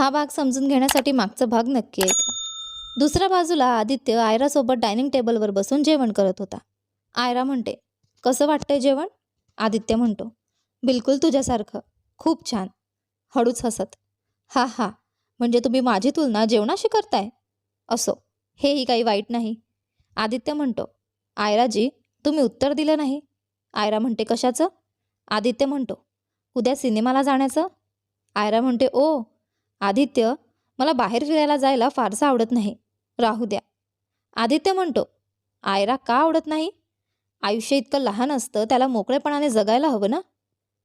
हा भाग समजून घेण्यासाठी मागचा भाग नक्की ऐका. दुसऱ्या बाजूला आदित्य आयरासोबत डायनिंग टेबलवर बसून जेवण करत होता. आयरा म्हणते कसं वाटतंय जेवण? आदित्य म्हणतो बिलकुल तुझ्यासारखं. खूप छान. हळूच हसत हा हा. म्हणजे तुम्ही माझी तुलना जेवणाशी करताय? असो. हेही काही वाईट नाही. आदित्य म्हणतो आयराजी तुम्ही उत्तर दिलं नाही. आयरा म्हणते कशाचं? आदित्य म्हणतो उद्या सिनेमाला जाण्याचं. आयरा म्हणते ओ आदित्य मला बाहेर फिरायला जायला फारसं आवडत नाही. राहू द्या. आदित्य म्हणतो आयरा का आवडत नाही? आयुष्य इतकं लहान असतं त्याला मोकळेपणाने जगायला हवं ना?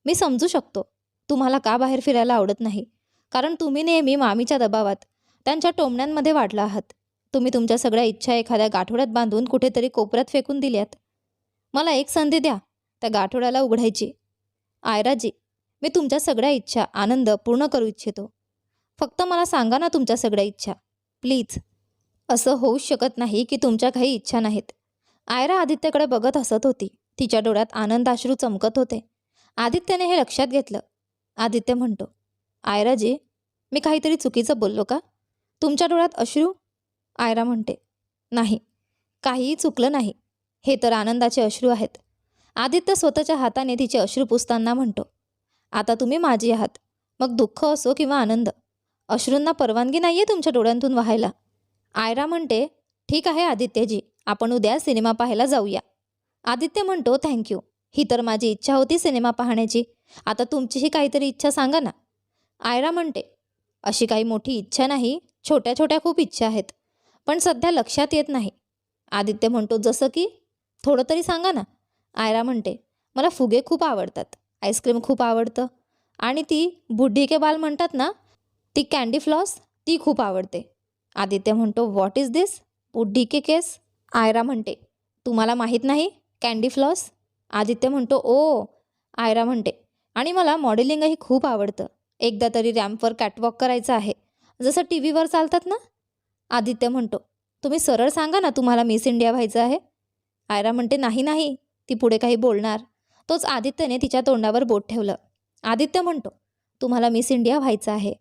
मी समजू शकतो तुम्हाला का बाहेर फिरायला आवडत नाही? कारण तुम्ही नेहमी मामीच्या दबावात त्यांच्या टोमण्यांमध्ये वाढला आहात. तुम्ही तुमच्या सगळ्या इच्छा एखाद्या गाठोड्यात बांधून कुठेतरी कोपऱ्यात फेकून दिल्यात. मला एक संधी द्या त्या गाठोड्याला उघडायची. आयराजी मी तुमच्या सगळ्या इच्छा आनंद पूर्ण करू इच्छितो. फक्त मला सांगा ना तुमच्या सगळ्या इच्छा. प्लीज. असं होऊच शकत नाही की तुमच्या काही इच्छा नाहीत. आयरा आदित्यकडे बघत हसत होती. तिच्या डोळ्यात आनंदाश्रू चमकत होते. आदित्यने हे लक्षात घेतलं. आदित्य म्हणतो आयराजी मी काहीतरी चुकीचं बोललो का? तुमच्या डोळ्यात अश्रू? आयरा म्हणते नाही. काहीही चुकलं नाही. हे तर आनंदाचे अश्रू आहेत. आदित्य स्वतःच्या हाताने तिचे अश्रू पुसताना म्हणतो आता तुम्ही माझी आहात. मग दुःख असो किंवा आनंद अश्रूंना परवानगी नाही आहे तुमच्या डोळ्यांतून व्हायला. आयरा म्हणते ठीक आहे आदित्यजी आपण उद्या सिनेमा पाहायला जाऊया. आदित्य म्हणतो थँक्यू ही तर माझी इच्छा होती सिनेमा पाहण्याची. आता तुमचीही काहीतरी इच्छा सांगा ना. आयरा म्हणते अशी काही मोठी इच्छा नाही छोट्या छोट्या खूप इच्छा आहेत पण सध्या लक्षात येत नाही. आदित्य म्हणतो जसं की? थोडं तरी सांगा ना. आयरा म्हणते मला फुगे खूप आवडतात आईस्क्रीम खूप आवडतं. आणि ती बुड्ढी के बाल म्हणतात ना ती कॅन्डी फ्लॉस ती खूप आवडते. आदित्य म्हणतो व्हॉट इज दिस बुड्ढी के केस आयरा म्हणते तुम्हाला माहीत नाही? कॅन्डी फ्लॉस आदित्य म्हणतो ओ. आयरा म्हणते आणि मला मॉडेलिंगही खूप आवडतं. एकदा तरी रॅम्पवर कॅटवॉक करायचं आहे. जसं टी व्हीवर चालतात ना? आदित्य म्हणतो तुम्ही सरळ सांगा ना तुम्हाला मिस इंडिया व्हायचं आहे. आयरा म्हणते नाही नाही. ती पुढे काही बोलणार. तोच आदित्यने तिच्या तोंडावर बोट ठेवलं. आदित्य म्हणतो तुम्हाला मिस इंडिया व्हायचं आहे.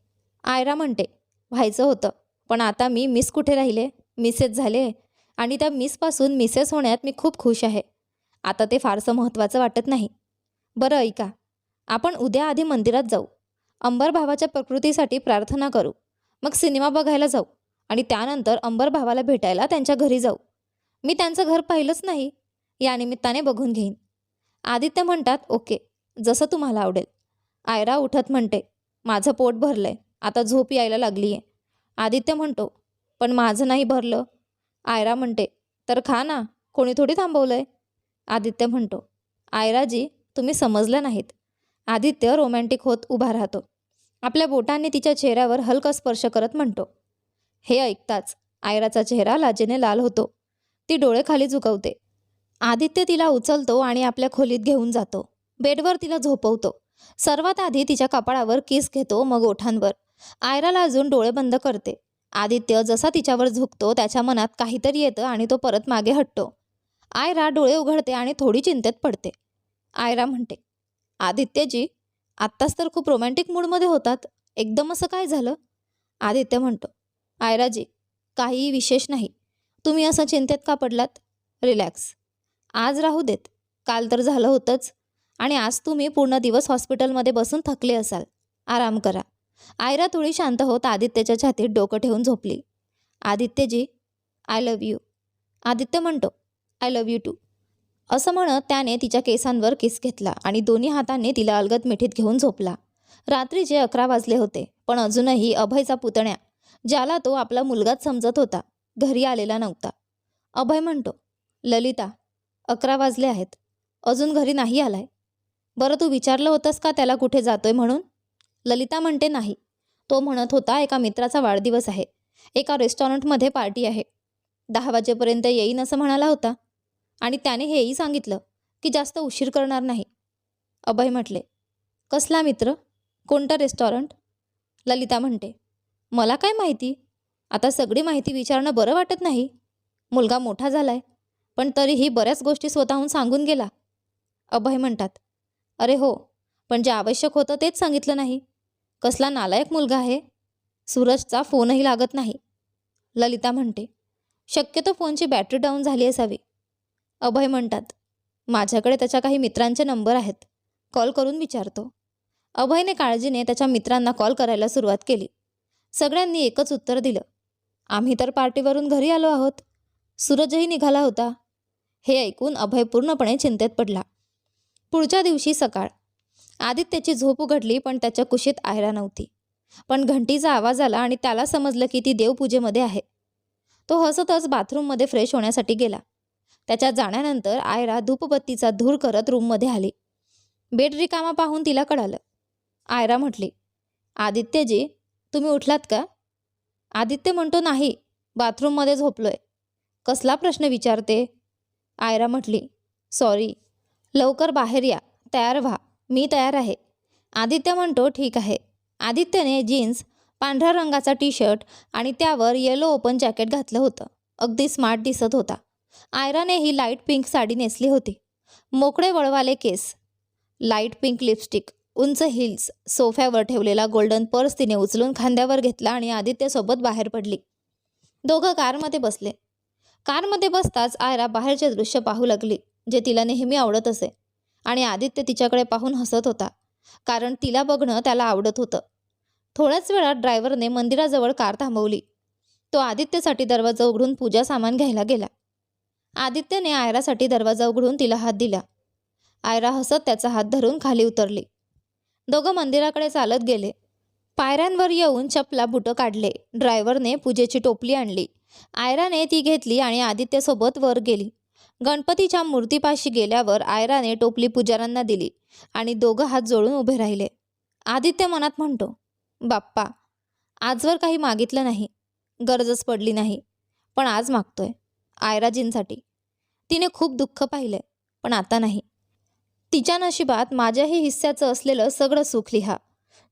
आयरा म्हणते व्हायचं होतं. पण आता मी मिस कुठे राहिले? मिसेस झाले. आणि त्या मिसपासून मिसेस होण्यात मी खूप खुश आहे. आता ते फारसं महत्त्वाचं वाटत नाही. बरं ऐका. आपण उद्या आधी मंदिरात जाऊ. अंबर भावाच्या प्रकृतीसाठी प्रार्थना करू. मग सिनेमा बघायला जाऊ. आणि त्यानंतर अंबर भावाला भेटायला त्यांच्या घरी जाऊ. मी त्यांचं घर पाहिलंच नाही. या निमित्ताने बघून घेईन. आदित्य म्हणतात ओके. जसं तुम्हाला आवडेल. आयरा उठत म्हणते माझं पोट भरलंय. आता झोप यायला लागली आहे आदित्य म्हणतो पण माझं नाही भरलं. आयरा म्हणते तर खा ना कोणी थोडी थांबवलंय. आदित्य म्हणतो आयराजी तुम्ही समजलं नाहीत. आदित्य रोमॅन्टिक होत उभा राहतो. आपल्या बोटांनी तिच्या चेहऱ्यावर हलका स्पर्श करत म्हणतो हे ऐकताच आयराचा चेहरा लाजेने लाल होतो. ती डोळे खाली झुकवते. आदित्य तिला उचलतो आणि आपल्या खोलीत घेऊन जातो. बेडवर तिला झोपवतो. सर्वात आधी तिच्या कपाळावर किस घेतो मग ओठांवर. आयराला अजून डोळे बंद करते. आदित्य जसा तिच्यावर झुकतो त्याच्या मनात काहीतरी येतं आणि तो परत मागे हटतो. आयरा डोळे उघडते आणि थोडी चिंतेत पडते. आयरा म्हणते आदित्यजी आत्ताच तर खूप रोमॅन्टिक मूडमध्ये होतात. एकदम असं काय झालं? आदित्य म्हणतो आयराजी काहीही विशेष नाही. तुम्ही असं चिंतेत का पडलात? रिलॅक्स. आज राहू देत. काल तर झालं होतंच. आणि आज तुम्ही पूर्ण दिवस हॉस्पिटलमध्ये बसून थकले असाल. आराम करा. आयरा थोडी शांत होत आदित्यच्या छातीत डोकं ठेवून झोपली. Adityaji I love you Aditya म्हणतो आय लव्ह यू टू असं म्हणत त्याने तिच्या केसांवर किस घेतला आणि दोन्ही हातांनी तिला अलगद मिठीत घेऊन झोपला. रात्रीचे अकरा वाजले होते पण अजूनही अभयचा पुतण्या ज्याला तो आपला मुलगाच समजत होता घरी आलेला नव्हता. अभय म्हणतो ललिता अकरा वाजले आहेत. अजून घरी नाही आलाय. बरं तू विचारलं होतंस का त्याला कुठे जातोय म्हणून? ललिता म्हणते नाही. तो म्हणत होता एका मित्राचा वाढदिवस आहे. एका रेस्टॉरंटमध्ये पार्टी आहे. दहा वाजेपर्यंत येईन असं म्हणाला होता. आणि त्याने हेही सांगितलं की जास्त उशीर करणार नाही. अभय म्हटले कसला मित्र? कोणतं रेस्टॉरंट? ललिता म्हणते मला काय माहिती? आता सगळी माहिती विचारणं बरं वाटत नाही. मुलगा मोठा झालाय पण तरीही बऱ्याच गोष्टी स्वतःहून सांगून गेला. अभय म्हणतात अरे हो पण जे आवश्यक होतं तेच सांगितलं नाही. कसला नालायक मुलगा आहे? सूरजचा फोनही लागत नाही. ललिता म्हणते शक्यतो फोनची बॅटरी डाऊन झाली असावी. अभय म्हणतात माझ्याकडे त्याच्या काही मित्रांचे नंबर आहेत. कॉल करून विचारतो. अभयने काळजीने त्याच्या मित्रांना कॉल करायला सुरुवात केली. सगळ्यांनी एकच उत्तर दिलं आम्ही तर पार्टीवरून घरी आलो आहोत. सूरजही निघाला होता. हे ऐकून अभय पूर्णपणे चिंतेत पडला. पुढच्या दिवशी सकाळ आदित्याची झोप उघडली पण त्याच्या कुशीत आयरा नव्हती. पण घंटीचा आवाज आला आणि त्याला समजलं की ती देवपूजेमध्ये आहे. तो हसतच बाथरूममध्ये फ्रेश होण्यासाठी गेला. त्याच्या जाण्यानंतर आयरा धूपबत्तीचा धूर करत रूममध्ये आली. बेड रिकामा पाहून तिला कळालं. आयरा म्हटली आदित्यजी तुम्ही उठलात का? आदित्य म्हणतो नाही बाथरूममध्ये झोपलोय. कसला प्रश्न विचारते? आयरा म्हटली सॉरी लवकर बाहेर या तयार व्हा. मी तयार आहे. आदित्य म्हणतो ठीक आहे. आदित्यने जीन्स पांढऱ्या रंगाचा टी शर्ट आणि त्यावर येलो ओपन जॅकेट घातलं होतं. अगदी स्मार्ट दिसत होता. आयराने ही लाइट पिंक साडी नेसली होती. मोकळे वळवाले केस लाइट पिंक लिपस्टिक उंच हिल्स सोफ्यावर ठेवलेला गोल्डन पर्स तिने उचलून खांद्यावर घेतला आणि आदित्यसोबत बाहेर पडली. दोघं कारमध्ये बसले. कारमध्ये बसताच आयरा बाहेरचे दृश्य पाहू लागली जे तिला नेहमी आवडत असे. आणि आदित्य तिच्याकडे पाहून हसत होता. कारण तिला बघणं त्याला आवडत होतं. थोड्याच वेळात ड्रायव्हरने मंदिराजवळ कार थांबवली. तो आदित्यसाठी दरवाजा उघडून पूजा सामान घ्यायला गेला. आदित्यने आयरासाठी दरवाजा उघडून तिला हात दिला. आयरा हसत त्याचा हात धरून खाली उतरली. दोघं मंदिराकडे चालत गेले. पायऱ्यांवर येऊन चपला बुटं काढले. ड्रायव्हरने पूजेची टोपली आणली. आयराने ती घेतली आणि आदित्यसोबत वर गेली. गणपतीच्या मूर्तीपाशी गेल्यावर आयराने टोपली पुजाऱ्यांना दिली आणि दोघं हात जोडून उभे राहिले. आदित्य मनात म्हणतो बाप्पा आजवर काही मागितलं नाही. गरजच पडली नाही. पण आज मागतोय आयराजींसाठी. तिने खूप दुःख पाहिलंय पण आता नाही. तिच्या नशिबात माझ्याही हिस्स्याचं असलेलं सगळं सुख लिहा.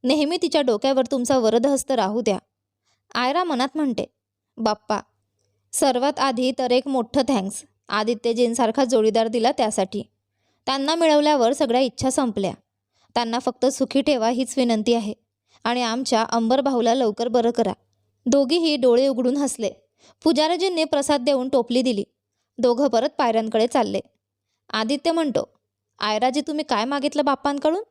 नेहमी तिच्या डोक्यावर तुमचा वरदहस्त राहू द्या. आयरा मनात म्हणते बाप्पा सर्वात आधी तर एक मोठं थँक्स आदित्यजींसारखा जोडीदार दिला त्यासाठी. त्यांना मिळवल्यावर सगळ्या इच्छा संपल्या. त्यांना फक्त सुखी ठेवा हीच विनंती आहे. आणि आमच्या अंबर भाऊला लवकर बरं करा. दोघीही डोळे उघडून हसले. पुजारीजींनी प्रसाद देऊन टोपली दिली. दोघं परत पायऱ्यांकडे चालले. आदित्य म्हणतो आयराजी तुम्ही काय मागितलं बाप्पांकडून?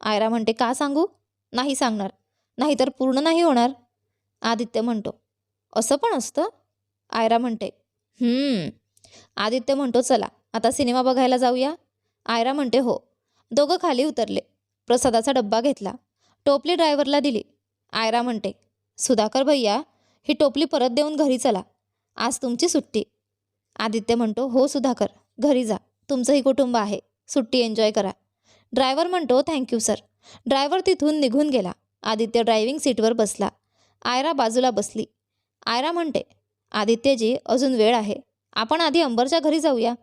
आयरा म्हणते का सांगू? नाही सांगणार. नाहीतर पूर्ण नाही होणार. आदित्य म्हणतो असं पण असतं? आयरा म्हणते "हम्म." आदित्य म्हणतो चला आता सिनेमा बघायला जाऊया. आयरा म्हणते हो. दोघं खाली उतरले. प्रसादाचा डब्बा घेतला. टोपली ड्रायव्हरला दिली. आयरा म्हणते सुधाकर भैया ही टोपली परत देऊन घरी चला. आज तुमची सुट्टी. आदित्य म्हणतो हो सुधाकर घरी जा. तुमचंही कुटुंब आहे. सुट्टी एन्जॉय करा. ड्रायव्हर म्हणतो थँक्यू सर. ड्रायव्हर तिथून निघून गेला. आदित्य ड्रायव्हिंग सीटवर बसला. आयरा बाजूला बसली. आयरा म्हणते आदित्यजी अजून वेळ आहे. आपण आधी अंबरच्या घरी जाऊया.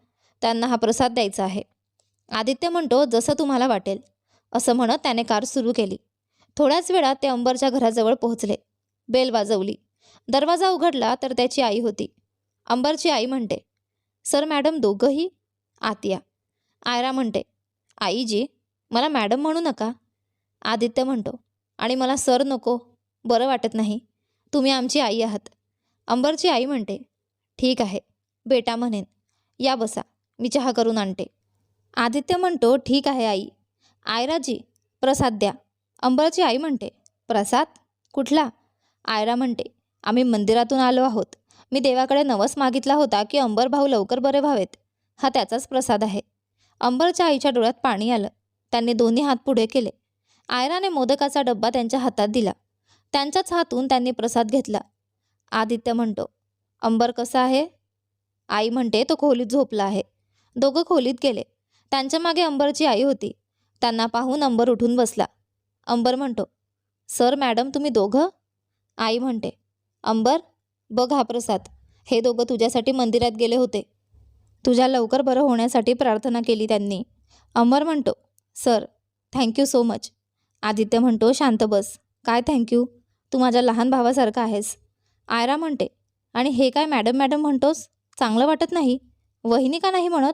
त्यांना हा प्रसाद द्यायचा आहे. आदित्य म्हणतो जसं तुम्हाला वाटेल. असं म्हणत त्याने कार सुरू केली. थोड्याच वेळात ते अंबरच्या घराजवळ पोहोचले. बेल वाजवली. दरवाजा उघडला तर त्याची आई होती. अंबरची आई म्हणते सर मॅडम दोघंही आत या आयरा म्हणते आईजी मला मॅडम म्हणू नका. आदित्य म्हणतो आणि मला सर नको बरं वाटत नाही. तुम्ही आमची आई आहात. अंबरची आई म्हणते ठीक आहे. बेटा म्हणेन या बसा मी चहा करून आणते. आदित्य म्हणतो ठीक आहे आई. आयराजी प्रसाद द्या. अंबरची आई म्हणते. प्रसाद? कुठला? आयरा म्हणते आम्ही मंदिरातून आलो आहोत. मी देवाकडे नवस मागितला होता की अंबर भाऊ लवकर बरे व्हावेत. हा त्याचाच प्रसाद आहे. अंबरच्या आईच्या डोळ्यात पाणी आलं. त्यांनी दोन्ही हात पुढे केले. आयराने मोदकाचा डब्बा त्यांच्या हातात दिला. त्यांच्याच हातून त्यांनी प्रसाद घेतला. आदित्य म्हणतो अंबर कसा आहे? आई म्हणते तो खोलीत झोपला आहे. दोघं खोलीत गेले. त्यांच्या मागे अंबरची आई होती. त्यांना पाहून अंबर उठून बसला. अंबर म्हणतो सर मॅडम तुम्ही दोघं? आई म्हणते अंबर बघ हा प्रसाद. हे दोघं तुझ्यासाठी मंदिरात गेले होते. तुझ्या लवकर बरं होण्यासाठी प्रार्थना केली त्यांनी. अंबर म्हणतो sir thank you so much. Aditya म्हणतो शांत बस. काय थँक्यू? तू माझ्या लहान भावासारखा आहेस. आयरा म्हणते आणि हे काय मॅडम मॅडम म्हणतोस? चांगलं वाटत नाही? वहिनी का नाही म्हणत?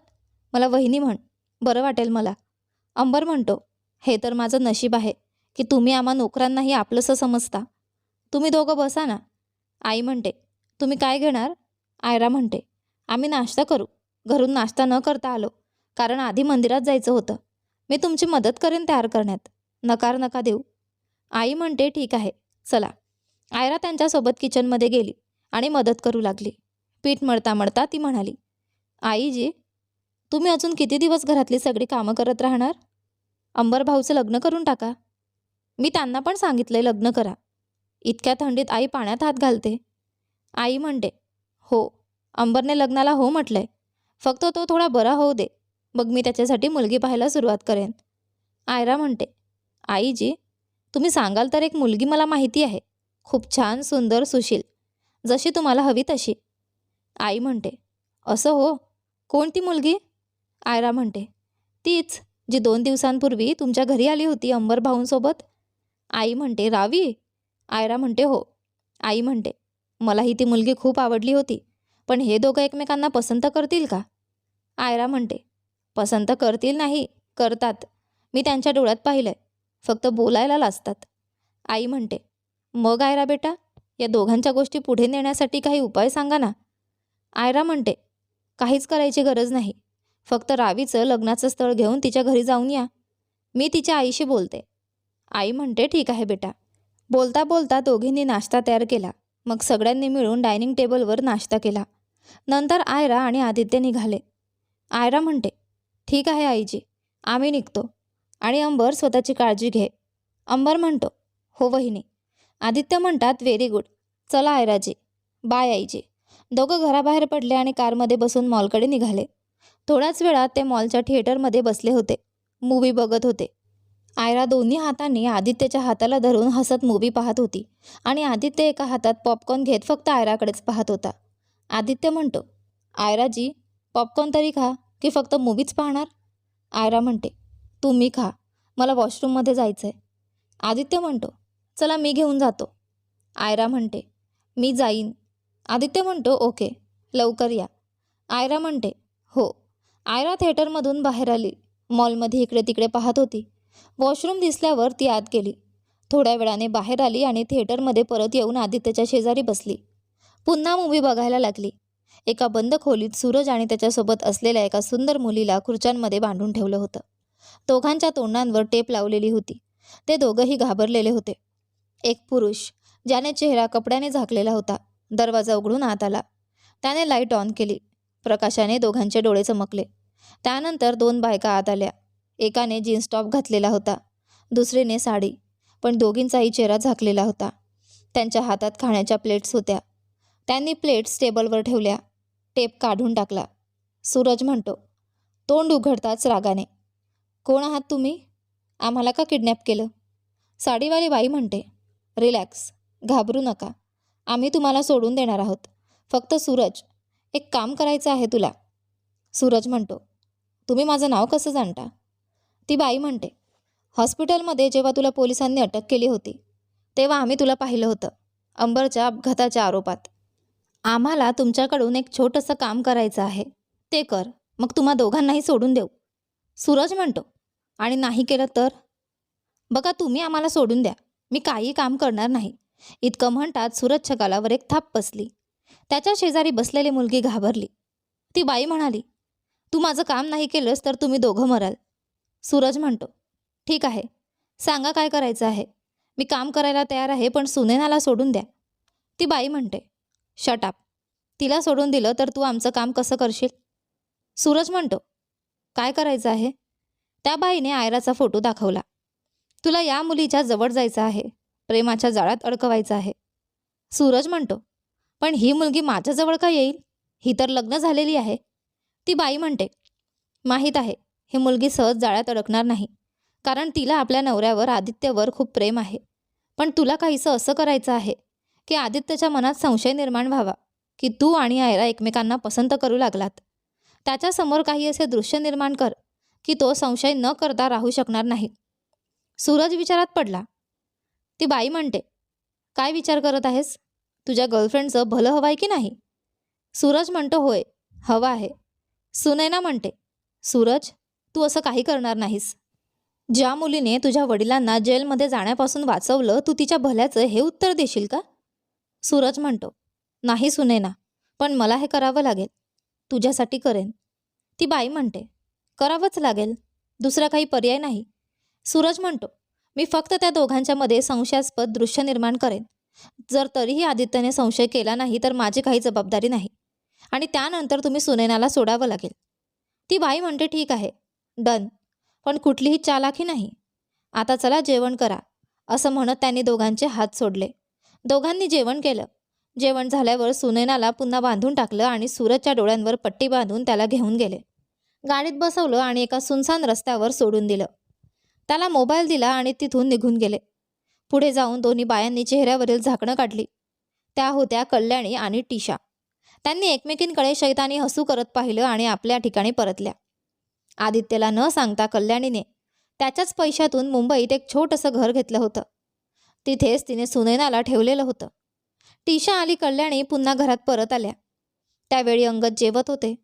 मला वहिनी म्हण. बरं वाटेल मला. अंबर म्हणतो हे तर माझं नशीब आहे की तुम्ही आम्हा नोकरांनाही आपलंसं समजता. तुम्ही दोघं बसा ना. आई म्हणते तुम्ही काय घेणार? आयरा म्हणते आम्ही नाश्ता करू. घरून नाश्ता न करता आलो कारण आधी मंदिरात जायचं होतं. मी तुमची मदत करेन तयार करण्यात. नकार नका देऊ. आई म्हणते ठीक आहे चला. आयरा त्यांच्यासोबत किचनमध्ये गेली आणि मदत करू लागली. पीठ मळता मळता ती म्हणाली आईजी तुम्ही अजून किती दिवस घरातली सगळी कामं करत राहणार? अंबर भाऊचं लग्न करून टाका. मी त्यांना पण सांगितलंय लग्न करा. इतक्या थंडीत आई पाण्यात हात घालते. आई म्हणते हो अंबरने लग्नाला हो म्हटलंय. फक्त तो थोडा बरा होऊ दे. मग मी त्याच्यासाठी मुलगी पाहायला सुरुवात करेन. आयरा म्हणते आईजी तुम्ही सांगाल तर एक मुलगी मला माहिती आहे. खूप छान सुंदर सुशील. जशी तुम्हाला हवी तशी. आई म्हणते असं हो कोणती मुलगी? आयरा म्हणते तीच जी दोन दिवसांपूर्वी तुमच्या घरी आली होती अंबर भाऊंसोबत. आई म्हणते रावी? आयरा म्हणते हो. आई म्हणते मलाही ती मुलगी खूप आवडली होती पण हे दोघं एकमेकांना पसंत करतील का? आयरा म्हणते पसंत करतील नाही करतात. मी त्यांच्या डोळ्यात पाहिलंय फक्त बोलायला लाजतात. आई म्हणते मग आयरा बेटा या दोघांच्या गोष्टी पुढे नेण्यासाठी काही उपाय सांगा ना. आयरा म्हणते काहीच करायची गरज नाही. फक्त रावीचं लग्नाचं स्थळ घेऊन तिच्या घरी जाऊन या. मी तिच्या आईशी बोलते. आई म्हणते ठीक आहे बेटा. बोलता बोलता दोघींनी नाश्ता तयार केला. मग सगळ्यांनी मिळून डायनिंग टेबलवर नाश्ता केला. नंतर आयरा आणि आदित्य निघाले. आयरा म्हणते ठीक आहे आईजी आम्ही निघतो. आणि अंबर स्वतःची काळजी घे. अंबर म्हणतो हो वहिनी. आदित्य म्हणतात व्हेरी गुड. चला आयराजी. बाय आईजी. दोघं घराबाहेर पडले आणि कारमध्ये बसून मॉलकडे निघाले. थोड्याच वेळात ते मॉलच्या थिएटरमध्ये बसले होते. मूवी बघत होते. आयरा दोन्ही हातांनी आदित्यच्या हाताला धरून हसत मूवी पाहत होती आणि आदित्य एका हातात पॉपकॉर्न घेत फक्त आयराकडेच पाहत होता. आदित्य म्हणतो आयराजी पॉपकॉर्न तरी खा की फक्त मूवीच पाहणार? आयरा म्हणते तुम्ही खा. मला वॉशरूममध्ये जायचं आहे आदित्य म्हणतो चला मी घेऊन जातो. आयरा म्हणते मी जाईन. आदित्य म्हणतो ओके लवकर या. आयरा म्हणते हो. आयरा थिएटरमधून बाहेर आली. मॉलमध्ये इकडे तिकडे पाहत होती. वॉशरूम दिसल्यावर ती आत गेली. थोड्या वेळाने बाहेर आली आणि थिएटरमध्ये परत येऊन आदित्यच्या शेजारी बसली. पुन्हा मूवी बघायला लागली. एका बंद खोलीत सूरज आणि त्याच्यासोबत असलेल्या एका सुंदर मुलीला खुर्च्यांमध्ये बांधून ठेवलं होतं. दोघांच्या तोंडांवर टेप लावलेली होती. ते दोघंही घाबरलेले होते. एक पुरुष ज्याने चेहरा कपड्याने झाकलेला होता दरवाजा उघडून आत आला. त्याने लाइट ऑन केली. प्रकाशाने दोघांचे डोळे चमकले. त्यानंतर दोन बायका आत आल्या. एकाने जीन्स टॉप घातलेला होता. दुसरीने साडी. पण दोघींचाही चेहरा झाकलेला होता. त्यांच्या हातात खाण्याच्या प्लेट्स होत्या. त्यांनी प्लेट्स टेबलवर ठेवल्या. टेप काढून टाकला. सूरज म्हणतो तोंड उघडताच रागाने. कोण आहात तुम्ही? आम्हाला का किडनॅप केलं? साडीवाली बाई म्हणते रिलॅक्स. घाबरू नका. आम्ही तुम्हाला सोडून देणार आहोत. फक्त सूरज एक काम करायचं आहे तुला. सूरज म्हणतो तुम्ही माझं नाव कसं जाणता? ती बाई म्हणते हॉस्पिटलमध्ये जेव्हा तुला पोलिसांनी अटक केली होती तेव्हा आम्ही तुला पाहिलं होतं अंबरच्या अपघाताच्या आरोपात. आम्हाला तुमच्याकडून एक छोटंसं काम करायचं आहे. ते कर मग तुम्हा दोघांनाही सोडून देऊ. सूरज म्हणतो आणि नाही केलं तर? बघा तुम्ही आम्हाला सोडून द्या. मी काही काम करणार नाही. इतकं म्हणतात सूरजच्या गालावर एक थाप बसली. त्याच्या शेजारी बसलेली मुलगी घाबरली. ती बाई म्हणाली तू माझं काम नाही केलंस तर तुम्ही दोघं मराल. सूरज म्हणतो ठीक आहे सांगा काय करायचं आहे? मी काम करायला तयार आहे पण सुनेनाला सोडून द्या. ती बाई म्हणते शटाप तिला सोडून दिलं तर तू आमचं काम कसं करशील? सूरज म्हणतो काय करायचं आहे? त्या बाईने आयराचा फोटो दाखवला. तुला या मुलीच्या जवळ जायचं आहे. प्रेमाच्या जाळ्यात अडकवायचं आहे. सूरज म्हणतो पण ही मुलगी माझ्याजवळ का येईल? ही तर लग्न झालेली आहे. ती बाई म्हणते माहीत आहे ही मुलगी सहज जाळ्यात अडकणार नाही कारण तिला आपल्या नवऱ्यावर आदित्यवर खूप प्रेम आहे. पण तुला काहीसं असं करायचं आहे की आदित्यच्या मनात संशय निर्माण व्हावा की तू आणि आयरा एकमेकांना पसंत करू लागलात. त्याच्यासमोर काही असे दृश्य निर्माण कर की तो संशय न करता राहू शकणार नाही. सूरज विचारात पडला ती बाई म्हणते काय विचार करत आहेस? तुझ्या गर्लफ्रेंडचं भलं हवं आहे की नाही? सूरज म्हणतो होय हवं आहे. सुनैना म्हणते सूरज तू असं काही करणार नाहीस. ज्या मुलीने तुझ्या वडिलांना जेलमध्ये जाण्यापासून वाचवलं तू तिच्या भल्याचं हे उत्तर देशील का? सूरज म्हणतो नाही सुनैना पण मला हे करावं लागेल. तुझ्यासाठी करेन. ती बाई म्हणते करावंच लागेल. दुसरा काही पर्याय नाही. सूरज म्हणतो मी फक्त त्या दोघांच्यामध्ये संशयास्पद दृश्य निर्माण करेन. जर तरीही आदित्यने संशय केला नाही तर माझी काही जबाबदारी नाही. आणि त्यानंतर तुम्ही सुनैनाला सोडावं लागेल. ती बाई म्हणते ठीक आहे डन. पण कुठलीही चालाखी नाही. आता चला जेवण करा. असं म्हणत त्यांनी दोघांचे हात सोडले. दोघांनी जेवण केलं. जेवण झाल्यावर सुनैनाला पुन्हा बांधून टाकलं आणि सूरजच्या डोळ्यांवर पट्टी बांधून त्याला घेऊन गेले. गाडीत बसवलं आणि एका सुनसान रस्त्यावर सोडून दिलं. त्याला मोबाईल दिला आणि तिथून निघून गेले. पुढे जाऊन दोन्ही बायांनी चेहऱ्यावरील झाकणं काढली. त्या होत्या कल्याणी आणि टीशा. त्यांनी एकमेकींकडे शैतानी हसू करत पाहिलं आणि आपल्या ठिकाणी परतल्या. आदित्यला न सांगता कल्याणीने त्याच्याच पैशातून मुंबईत एक छोटंसं घर घेतलं होतं. तिथेच तिने सुनैनाला ठेवलेलं होतं. टीशा आली कल्याणी पुन्हा घरात परत आल्या. त्यावेळी अंगद जेवत होते.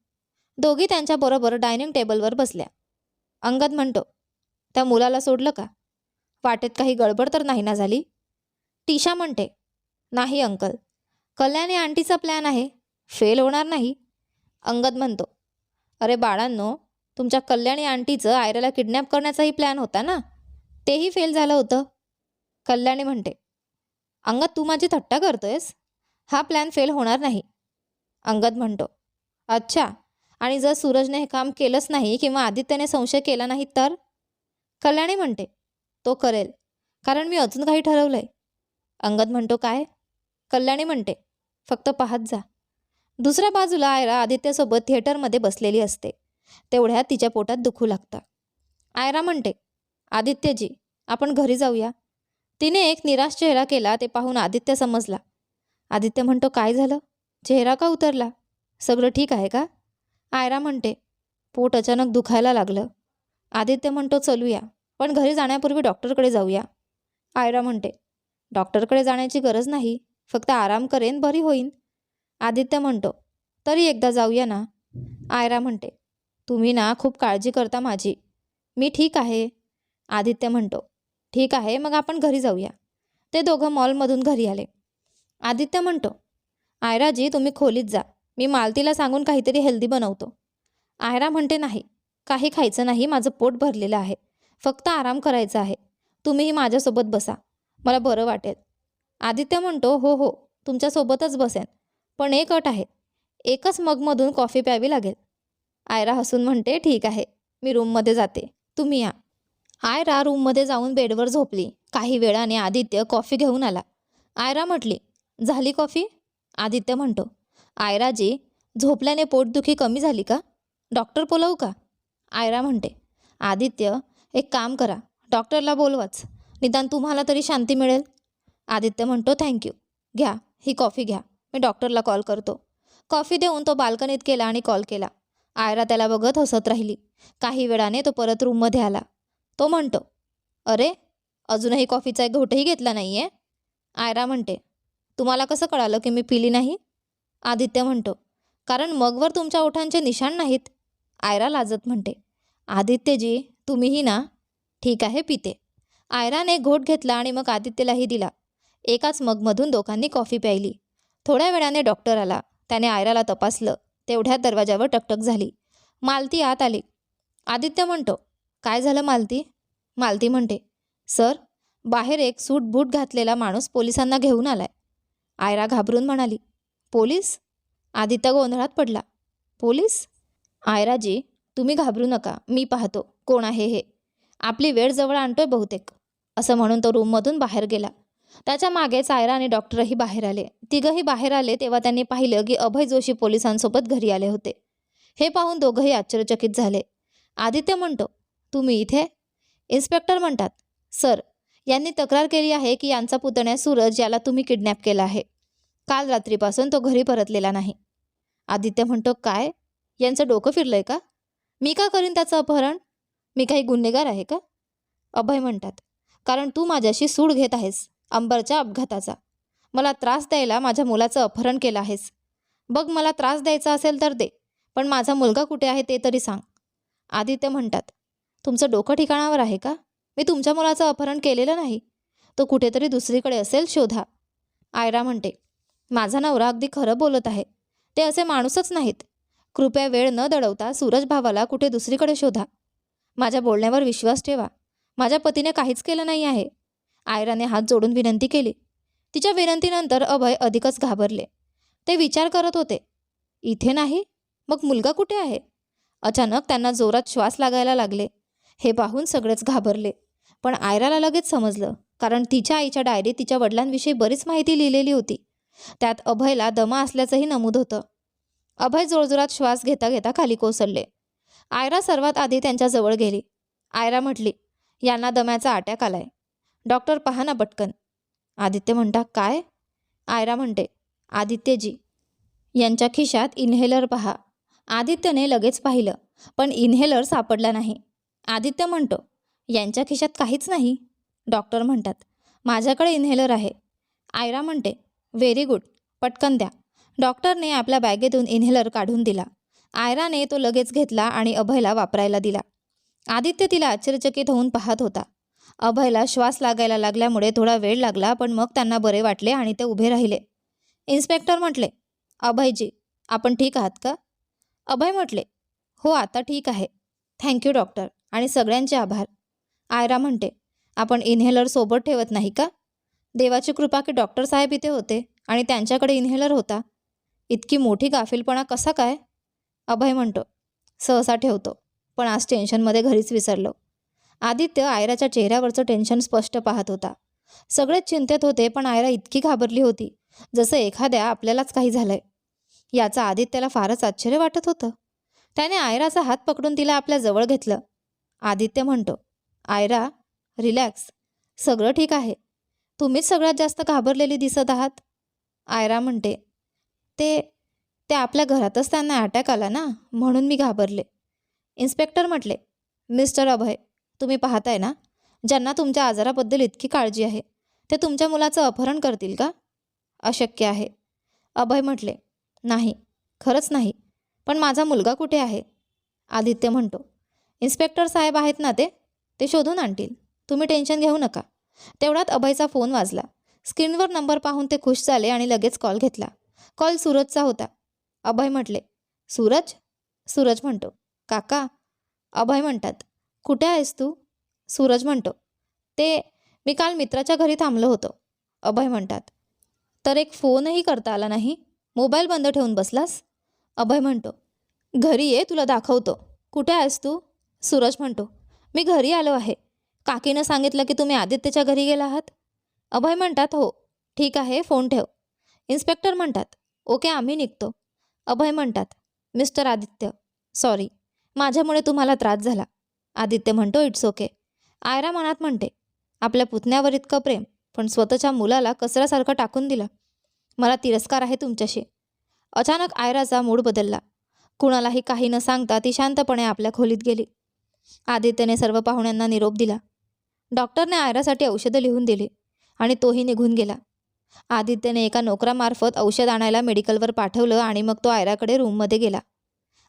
दोघी त्यांच्याबरोबर डायनिंग टेबलवर बसल्या. अंगद म्हणतो त्या मुलाला सोडलं का? वाटेत काही गडबड तर नाही ना झाली? टीशा म्हणते नाही अंकल कल्याणी आंटीचा प्लॅन आहे फेल होणार नाही. अंगद म्हणतो अरे बाळांनो तुमच्या कल्याणी आंटीचं आयराला किडनॅप करण्याचाही प्लॅन होता ना? तेही फेल झालं होतं. कल्याणी म्हणते अंगद तू माझी थट्टा करतोयस? हा प्लॅन फेल होणार नाही. अंगद म्हणतो अच्छा आणि जर सूरजने हे काम केलंच नाही किंवा आदित्यने संशय केला नाही तर? कल्याणी म्हणते तो करेल. कारण मी अजून काही ठरवलंय. अंगद म्हणतो काय? कल्याणी म्हणते फक्त पाहत जा. दुसऱ्या बाजूला आयरा आदित्यसोबत थिएटरमध्ये बसलेली असते. तेवढ्यात तिच्या पोटात दुखू लागतं. आयरा म्हणते आदित्यजी आपण घरी जाऊया. तिने एक निराश चेहरा केला ते पाहून आदित्य समजला. आदित्य म्हणतो काय झालं? चेहरा का उतरला? सगळं ठीक आहे का? आयरा म्हणते पोट अचानक दुखायला लागलं. आदित्य म्हणतो चलूया. पण घरी जाण्यापूर्वी डॉक्टरकडे जाऊया. आयरा म्हणते डॉक्टरकडे जाण्याची गरज नाही. फक्त आराम करेन बरी होईन. आदित्य म्हणतो तरी एकदा जाऊया ना. आयरा म्हणते तुम्ही ना खूप काळजी करता माझी. मी ठीक आहे. आदित्य म्हणतो ठीक आहे मग आपण घरी जाऊया. ते दोघं मॉलमधून घरी आले. आदित्य म्हणतो आयराजी तुम्ही खोलीत जा. मी मालतीला सांगून काहीतरी हेल्दी बनवतो. आयरा म्हणते नाही. काही खायचं नाही माझं पोट भरलेलं आहे. फक्त आराम करायचा आहे. तुम्हीही माझ्यासोबत बसा. मला बरं वाटेल. आदित्य म्हणतो हो हो तुमच्यासोबतच बसेन. पण एक अट आहे. एकच मगमधून कॉफी प्यावी लागेल. आयरा हसून म्हणते ठीक आहे. मी रूममध्ये जाते. तुम्ही या. आयरा रूममध्ये जाऊन बेडवर झोपली. काही वेळाने आदित्य कॉफी घेऊन आला. आयरा म्हटली झाली कॉफी? आदित्य म्हणतो आयराजी झोपल्याने पोटदुखी कमी झाली का? डॉक्टर बोलवू का? आयरा म्हणते आदित्य एक काम करा. डॉक्टरला बोलवाच. निदान तुम्हाला तरी शांती मिळेल. आदित्य म्हणतो थँक्यू घ्या ही कॉफी घ्या. मी डॉक्टरला कॉल करतो. कॉफी देऊन तो बाल्कनीत केला आणि कॉल केला. आयरा त्याला बघत हसत राहिली. काही वेळाने तो परत रूममध्ये आला. तो म्हणतो अरे अजूनही कॉफीचा एक घोटही घेतला नाही आहे आयरा म्हणते तुम्हाला कसं कळालं की मी पिली नाही? आदित्य म्हणतो कारण मगवर तुमच्या ओठांचे निशाण नाहीत. आयरा लाजत म्हणते आदित्यजी तुम्हीही ना? ठीक आहे पिते. आयराने घोट घेतला आणि मग आदित्यलाही दिला. एकाच मगमधून दोघांनी कॉफी प्यायली. थोड्या वेळाने डॉक्टर आला. त्याने आयराला तपासलं. तेवढ्या दरवाजावर टकटक झाली. मालती आत आली. आदित्य म्हणतो. काय झालं मालती? मालती म्हणते. सर बाहेर एक सूट बूट घातलेला माणूस पोलिसांना घेऊन आलाय. आयरा घाबरून म्हणाली. पोलीस? आदित्य गोंधळात पडला. पोलीस? आयराजी तुम्ही घाबरू नका मी पाहतो कोण आहे हे. आपली वेळ जवळ आणतोय बहुतेक असं म्हणून तो रूममधून बाहेर गेला. त्याच्या मागेच आयरा आणि डॉक्टरही बाहेर आले. तिघंही बाहेर आले तेव्हा त्यांनी पाहिलं की अभय जोशी पोलिसांसोबत घरी आले होते. हे पाहून दोघंही आश्चर्यचकित झाले. आदित्य म्हणतो तुम्ही इथे? इन्स्पेक्टर म्हणतात. सर यांनी तक्रार केली आहे की यांचा पुतण्या सूरज याला तुम्ही किडनॅप केला आहे. काल रात्रीपासून तो घरी परतलेला नाही. आदित्य म्हणतो काय? यांचं डोकं फिरलंय का? मी का करीन त्याचं अपहरण? मी काही गुन्हेगार आहे का? अभय म्हणतात कारण तू माझ्याशी सूड घेत आहेस अंबरच्या अपघाताचा. मला त्रास द्यायला माझ्या मुलाचं अपहरण केलं आहेस. बघ मला त्रास द्यायचा असेल तर दे पण माझा मुलगा कुठे आहे ते तरी सांग. आदित्य म्हणतात तुमचं डोकं ठिकाणावर आहे का? मी तुमच्या मुलाचं अपहरण केलेलं नाही. तो कुठेतरी दुसरीकडे असेल शोधा. आयरा म्हणते माझा नवरा अगदी खरं बोलत आहे. ते असे माणूसच नाहीत. कृपया वेळ न दडवता सूरज भावाला कुठे दुसरीकडे शोधा. माझ्या बोलण्यावर विश्वास ठेवा. माझ्या पतीने काहीच केलं नाही आहे. आयराने हात जोडून विनंती केली. तिच्या विनंतीनंतर अभय अधिकच घाबरले. ते विचार करत होते. इथे नाही? मग मुलगा कुठे आहे? अचानक त्यांना जोरात श्वास लागायला लागले. हे पाहून सगळेच घाबरले. पण आयराला लगेच समजलं कारण तिच्या आईच्या डायरीत तिच्या वडिलांविषयी बरीच माहिती लिहिलेली होती. त्यात अभयला दमा असल्याचंही नमूद होतं. अभय जोरजोरात श्वास घेता घेता खाली कोसळले. आयरा सर्वात आधी त्यांच्याजवळ गेली. आयरा म्हटली यांना दम्याचा अटॅक आलाय. डॉक्टर पहा ना पटकन. आदित्य म्हणता काय? आयरा म्हणते आदित्यजी यांच्या खिशात इन्हेलर पहा. आदित्यने लगेच पाहिलं पण इन्हेलर सापडला नाही. आदित्य म्हणतो यांच्या खिशात काहीच नाही. डॉक्टर म्हणतात माझ्याकडे इन्हेलर आहे. आयरा म्हणते व्हेरी गुड पटकन द्या. डॉक्टरने आपल्या बॅगेतून इन्हेलर काढून दिला. आयराने तो लगेच घेतला आणि अभयला वापरायला दिला. आदित्य तिला आश्चर्यचकित होऊन पाहत होता. अभयला श्वास लागायला लागल्यामुळे थोडा वेळ लागला पण मग त्यांना बरे वाटले आणि ते उभे राहिले. इन्स्पेक्टर म्हटले अभयजी आपण ठीक आहात का? अभय म्हटले हो आता ठीक आहे. थँक्यू डॉक्टर आणि सगळ्यांचे आभार. आयरा म्हणते आपण इन्हेलर सोबत ठेवत नाही का? देवाची कृपा की डॉक्टर साहेब इथे होते आणि त्यांच्याकडे इन्हेलर होता. इतकी मोठी गाफीलपणा कसा काय? अभय म्हणतो सहसा ठेवतो पण आज टेन्शनमध्ये घरीच विसरलो. आदित्य आयराच्या चेहऱ्यावरचं टेन्शन स्पष्ट पाहत होता. सगळेच चिंतेत होते पण आयरा इतकी घाबरली होती जसं एखाद्या आपल्यालाच काही झालंय. याचा आदित्यला फारच आश्चर्य वाटत होतं. त्याने आयराचा हात पकडून तिला आपल्या जवळ घेतलं. आदित्य म्हणतो आयरा रिलॅक्स. सगळं ठीक आहे. तुम्हीच सगळ्यात जास्त घाबरलेली दिसत आहात? आयरा म्हणते ते ते आपल्या घरातच त्यांना अटॅक आला ना? म्हणून मी घाबरले. इन्स्पेक्टर म्हटले मिस्टर अभय तुम्ही पाहताय ना? ज्यांना तुमच्या आजाराबद्दल इतकी काळजी आहे ते तुमच्या मुलाचं अपहरण करतील का? अशक्य आहे. अभय म्हटले नाही खरंच नाही. पण माझा मुलगा कुठे आहे? आदित्य म्हणतो इन्स्पेक्टर साहेब आहेत ना ते? ते शोधून आणतील. तुम्ही टेन्शन घेऊ नका. तेवढ्यात अभयचा फोन वाजला. स्क्रीनवर नंबर पाहून ते खुश झाले आणि लगेच कॉल घेतला. कॉल सूरजचा होता. अभय म्हटले सूरज? सूरज म्हणतो. काका? अभय म्हणतात. कुठे आहेस तू? सूरज म्हणतो ते मी काल मित्राच्या घरी थांबलो होतो. अभय म्हणतात तर एक फोनही करता आला नाही? मोबाईल बंद ठेवून बसलास? अभय म्हणतो घरी ये तुला दाखवतो. कुठे आहेस तू? सूरज म्हणतो मी घरी आलो आहे. काकीनं सांगितलं की तुम्ही आदित्यच्या घरी गेला आहात? अभय म्हणतात हो. ठीक आहे फोन ठेव. इन्स्पेक्टर म्हणतात ओके आम्ही निघतो. अभय म्हणतात मिस्टर आदित्य सॉरी माझ्यामुळे तुम्हाला त्रास झाला. आदित्य म्हणतो इट्स ओके. आयरा मनात म्हणते आपल्या पुतण्यावर इतकं प्रेम पण स्वतःच्या मुलाला कचऱ्यासारखं टाकून दिलं. मला तिरस्कार आहे तुमच्याशी. अचानक आयराचा मूड बदलला. कुणालाही काही न सांगता ती शांतपणे आपल्या खोलीत गेली. आदित्यने सर्व पाहुण्यांना निरोप दिला. डॉक्टरने आयरासाठी औषधं लिहून दिली आणि तोही निघून गेला. आदित्यने एका नोकरामार्फत औषध आणायला मेडिकलवर पाठवलं आणि मग तो आयराकडे रूममध्ये गेला.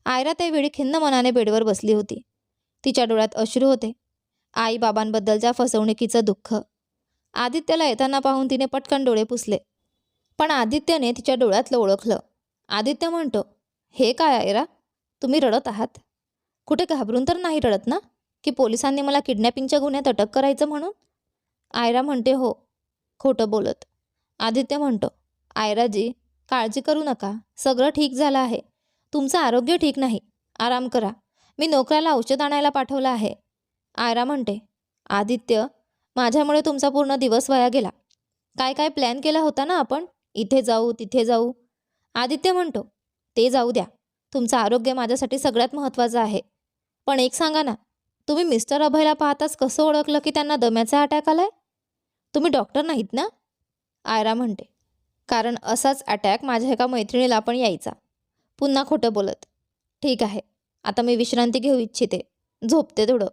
आयरा त्यावेळी खिन्न मनाने बेडवर बसली होती. तिच्या डोळ्यात अश्रू होते. आई बाबांबद्दलच्या फसवणुकीचं दुःख. आदित्यला येताना पाहून तिने पटकन डोळे पुसले. पण आदित्यने तिच्या डोळ्यातलं ओळखलं. आदित्य म्हणतो हे काय आयरा? तुम्ही रडत आहात. कुठे घाबरून तर नाही रडत ना? की पोलिसांनी मला किडनॅपिंगच्या गुन्ह्यात अटक करायचं म्हणून? आयरा म्हणते हो. खोटं बोलत. आदित्य म्हणतो आयराजी काळजी करू नका. सगळं ठीक झालं आहे. तुमचं आरोग्य ठीक नाही. आराम करा. मी नोकराला औषध आणायला पाठवलं आहे. आयरा म्हणते आदित्य माझ्यामुळे तुमचा पूर्ण दिवस वाया गेला. काय काय प्लॅन केला होता ना आपण? इथे जाऊ तिथे जाऊ. आदित्य म्हणतो ते जाऊ द्या. तुमचं आरोग्य माझ्यासाठी सगळ्यात महत्त्वाचं आहे. पण एक सांगा ना तुम्ही मिस्टर अभयला पाहताच कसं ओळखलं की त्यांना दम्याचा अटॅक आलाय? तुम्ही डॉक्टर नाहीत ना? आयरा म्हणते कारण असाच अटॅक माझ्या एका मैत्रिणीला पण यायचा. पुन्हा खोटं बोलत. ठीक आहे आता मी विश्रांती घेऊ इच्छिते. झोपते थोडं.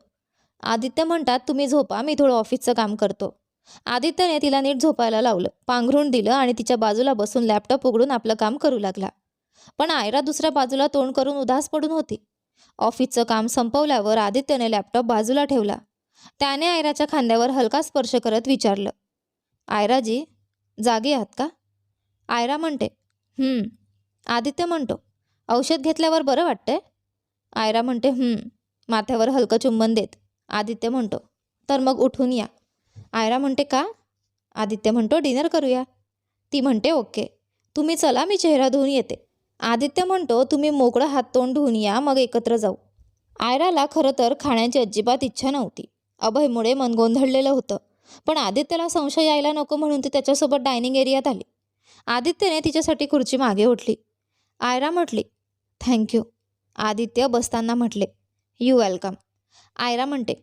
आदित्य म्हणतात तुम्ही झोपा मी थोडं ऑफिसचं काम करतो. आदित्यने तिला नीट झोपायला लावलं पांघरून दिलं आणि तिच्या बाजूला बसून लॅपटॉप उघडून आपलं काम करू लागला. पण आयरा दुसऱ्या बाजूला तोंड करून उदास पडून होती. ऑफिसचं काम संपवल्यावर आदित्यने लॅपटॉप बाजूला ठेवला. त्याने आयराच्या खांद्यावर हलका स्पर्श करत विचारलं आयराजी जागी आहात का? आयरा म्हणते आदित्य म्हणतो औषध घेतल्यावर बरं वाटतंय? आयरा म्हणते माथ्यावर हलकं चुंबन देत आदित्य म्हणतो तर मग उठून या. आयरा म्हणते का? आदित्य म्हणतो डिनर करूया. ती म्हणते ओके. तुम्ही चला मी चेहरा धुवून येते. आदित्य म्हणतो तुम्ही मोकळं हात तोंड धुवून या मग एकत्र जाऊ. आयराला खरं तर खाण्याची अजिबात इच्छा नव्हती. अभयमुळे मन गोंधळलेलं होतं. पण आदित्यला संशय यायला नको म्हणून ती त्याच्यासोबत डायनिंग एरियात आली. आदित्यने तिच्यासाठी खुर्ची मागे उठली आयरा म्हटली थँक्यू आदित्य बसताना म्हटले यू वेलकम आयरा म्हणते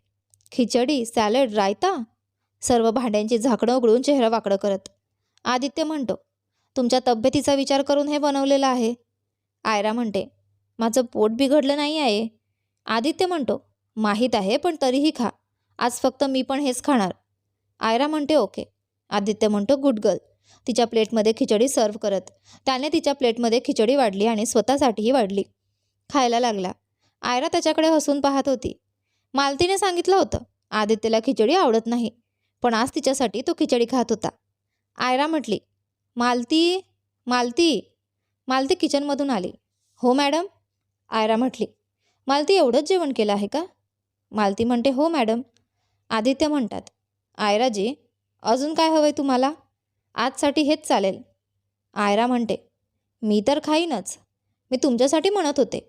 खिचडी सॅलड रायता? सर्व भांड्यांची झाकणं उघडून चेहरा वाकडं करत. आदित्य म्हणतो तुमच्या तब्येतीचा विचार करून हे बनवलेलं आहे. आयरा म्हणते माझं पोट बिघडलं नाही आहे. आदित्य म्हणतो माहीत आहे पण तरीही खा. आज फक्त मी पण हेच खाणार. आयरा म्हणते ओके. आदित्य म्हणतो गुड गर्ल. तिच्या प्लेटमध्ये खिचडी सर्व करत त्याने तिच्या प्लेटमध्ये खिचडी वाढली आणि स्वतःसाठीही वाढली. खायला लागला. आयरा त्याच्याकडे हसून पाहत होती. मालतीने सांगितलं होतं आदित्यला खिचडी आवडत नाही पण आज तिच्यासाठी तो खिचडी खात होता. आयरा म्हटली मालती मालती मालती किचनमधून आली. हो मॅडम. आयरा म्हटली मालती एवढंच जेवण केलं आहे का? मालती म्हणते हो मॅडम. आदित्य म्हणतात आयराजी अजून काय हवं आहे तुम्हाला? आजसाठी हेच चालेल. आयरा म्हणते मी तर खाईनच. मी तुमच्यासाठी म्हणत होते.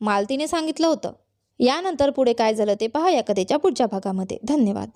मालतीने सांगितलं होतं. यानंतर पुढे काय झालं ते पहा या कथेच्या पुढच्या भागामध्ये. धन्यवाद.